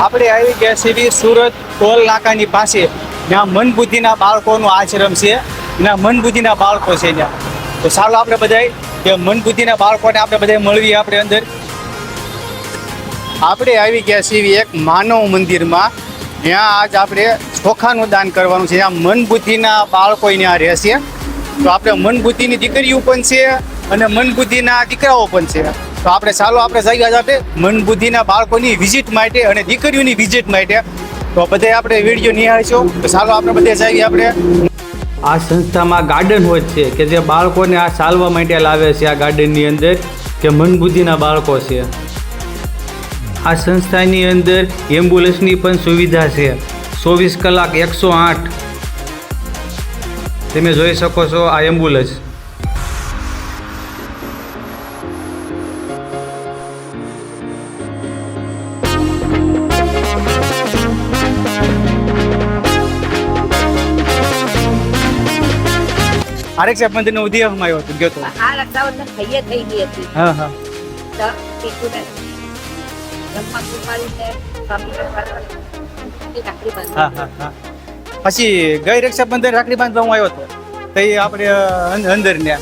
આપણે આવી ગયા છીએ સુરત ટોલ નાકાની પાસે. ત્યાં મન બુદ્ધિના બાળકોનું આશ્રમ છે. જ્યાં મન બુદ્ધિના બાળકો છે ત્યાં. તો ચાલો આપણે બધાય કે મન બુદ્ધિના બાળકોને આપણે બધાય મળીએ આપણે અંદર. આપણે આવી ગયા છીએ એક માનવ મંદિરમાં. ત્યાં આજ આપણે ચોખાનું દાન કરવાનું છે. ત્યાં મન બુદ્ધિના બાળકો ત્યાં રહેશે તો આપણે મન બુદ્ધિની દીકરીઓ પણ છે અને મન બુદ્ધિના દીકરાઓ પણ છે. તો આપણે ચાલો, આપણે જઈ ગયા આપણે મન બુદ્ધિના બાળકોની વિઝિટ માટે અને દીકરીઓની વિઝિટ માટે. તો બધે આપણે વીડિયો નિહાળીશું. તો ચાલો, આપણે બધે જઈએ આપણે. આ સંસ્થામાં ગાર્ડન હોય છે કે જે બાળકોને આ ચાલવા માટે લાવે છે આ ગાર્ડનની અંદર, કે મનબુદ્ધિના બાળકો છે. આ સંસ્થાની અંદર એમ્બ્યુલન્સની પણ સુવિધા છે. ચોવીસ કલાક એકસો આઠ. તમે જોઈ શકો છો આ એમ્બ્યુલન્સ આરેક સાહેબ મંદિરનો ઉદ્યોગમાં આવ્યો હતો ગયો તો. આ રક્ષાબંધન થઈ થઈ ગઈ હતી. હા હા. તો બ્રહ્મા રાખડી હા હા હા. પછી ગઈ રક્ષાબંધન રાખડી બાંધવા હું આવ્યો હતો. તો એ આપણે અંદર ને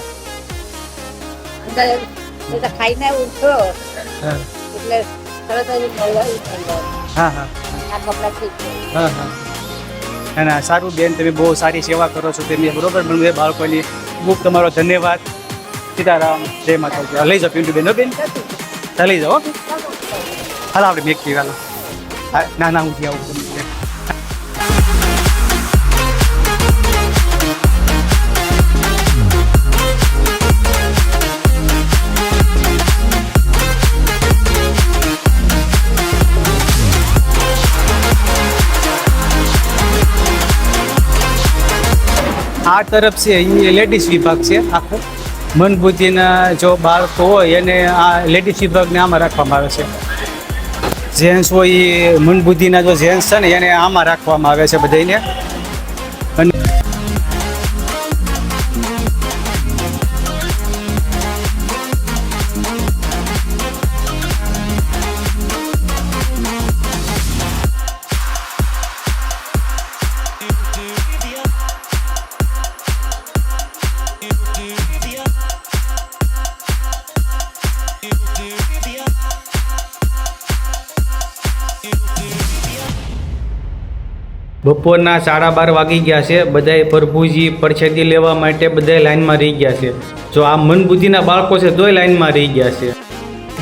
અંદર ખાઈને ઉઠો હા. એટલે ગયો હા હા. આ કપડાં ઠીક છે હા હા. ના ના સારું બેન, તમે બહુ સારી સેવા કરો છો, તેમને બરોબર મને બાળકોની ખૂબ તમારો ધન્યવાદ. સીતારામ, જય માતાજી. લઈ જાઓ, પિન્ટુ બેન. બેન? લઈ જાઓ. હાલો, આપણે હાલો. હા, ના ના, હું આવું. આ તરફ છે એ લેડીઝ વિભાગ છે, આખો. મન બુદ્ધિના જો બાળકો હોય, એને આ લેડીઝ વિભાગને આમાં રાખવામાં આવે છે. જેન્ટ્સ હોય એ મન બુદ્ધિના જો જેન્ટ્સ છે ને, એને આમાં રાખવામાં આવે છે બધાને બપોરના સાડા બાર વાગી ગયા છે. બધાએ પ્રભુજી પરછેદી લેવા માટે બધાએ લાઈનમાં રહી ગયા છે. જો આ મનબુદ્ધિના બાળકો છે તોય લાઈનમાં રહી ગયા છે.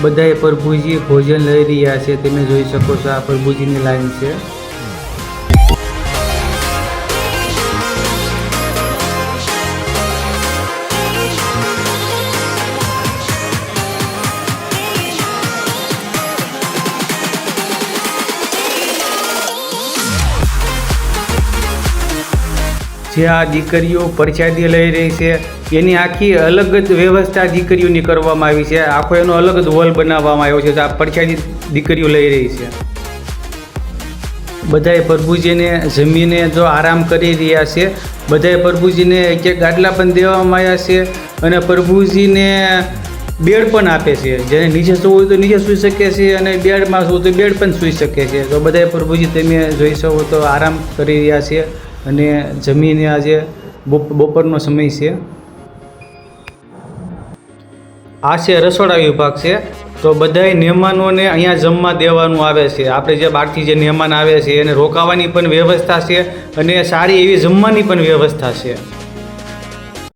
બધાએ પ્રભુજી ભોજન લઈ રહ્યા છે. તમે જોઈ શકો છો આ પ્રભુજીની લાઈન છે. જે આ દીકરીઓ પરસાદી લઈ રહી છે, એની આખી અલગ જ વ્યવસ્થા દીકરીઓની કરવામાં આવી છે. આખો એનો અલગ જ હોલ બનાવવામાં આવ્યો છે આ પરસાદી દીકરીઓ લઈ રહી છે. બધાએ પ્રભુજીને જમીને જો આરામ કરી રહ્યા છે, બધાએ પ્રભુજીને એક ગાટલા પણ દેવામાં આવ્યા છે અને પ્રભુજીને બેડ પણ આપે છે. જેને નીચે સૂવું હોય તો નીચે સૂઈ શકે છે અને બેડમાં સૂવું તો બેડ પણ સૂઈ શકે છે. તો બધાએ પ્રભુજી તમે જોઈ શકો તો આરામ કરી રહ્યા છે. અને જમીને આજે બપ- બપોરનો સમય છે. આ છે રસોડા વિભાગ છે. તો બધાય મહેમાનોને અહીંયા જમવા દેવાનું આવે છે. આપણે જે બહારથી જે મહેમાન આવે છે એને રોકાવાની પણ વ્યવસ્થા છે અને સારી એવી જમવાની પણ વ્યવસ્થા છે.